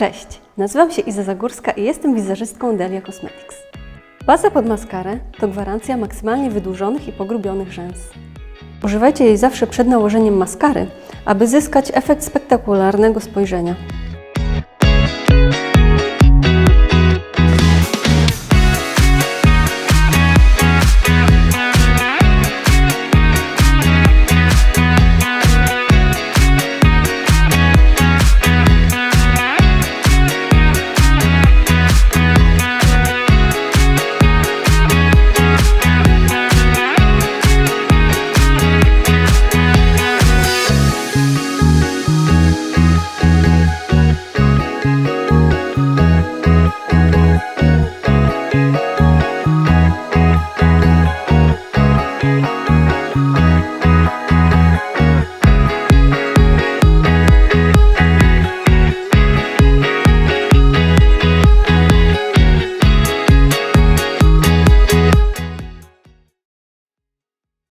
Cześć, nazywam się Iza Zagórska i jestem wizerzystką Delia Cosmetics. Baza pod maskarę to gwarancja maksymalnie wydłużonych i pogrubionych rzęs. Używajcie jej zawsze przed nałożeniem maskary, aby zyskać efekt spektakularnego spojrzenia.